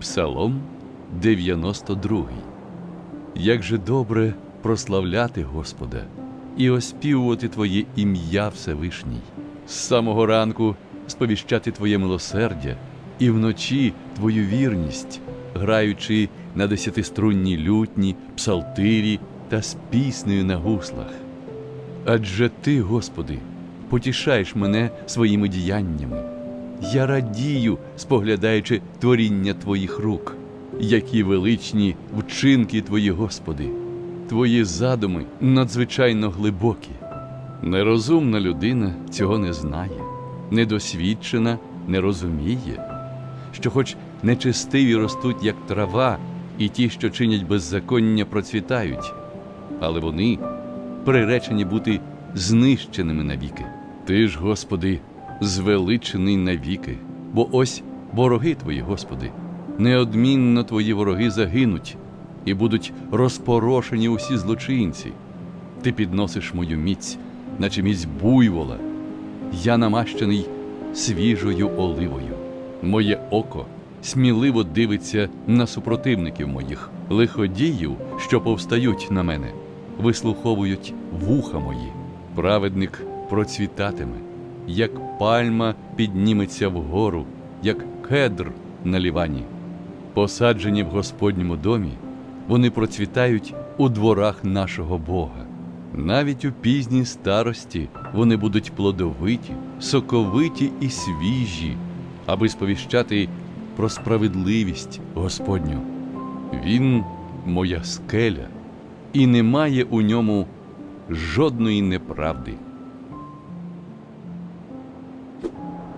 Псалом 92. Як же добре прославляти Господа і оспівувати Твоє ім'я Всевишній, з самого ранку сповіщати Твоє милосердя і вночі Твою вірність, граючи на десятиструнній лютні, псалтирі та з піснею на гуслах. Адже Ти, Господи, потішаєш мене своїми діяннями. Я радію, споглядаючи творіння Твоїх рук, які величні вчинки Твої, Господи, Твої задуми надзвичайно глибокі. Нерозумна людина цього не знає, недосвідчена не розуміє, що, хоч нечестиві ростуть, як трава, і ті, що чинять беззаконня, процвітають, але вони приречені бути знищеними навіки. Ти ж, Господи, звеличений навіки, бо ось вороги Твої, Господи, неодмінно Твої вороги загинуть і будуть розпорошені усі злочинці. Ти підносиш мою міць, наче міць буйвола. Я намащений свіжою оливою. Моє око сміливо дивиться на супротивників моїх, лиходіїв, що повстають на мене, вислуховують вуха мої. Праведник процвітатиме, як пальма підніметься вгору, як кедр на лівані. Посаджені в Господньому домі, вони процвітають у дворах нашого Бога. Навіть у пізній старості вони будуть плодовиті, соковиті і свіжі, аби сповіщати про справедливість Господню. Він моя скеля, і немає у ньому жодної неправди. あ。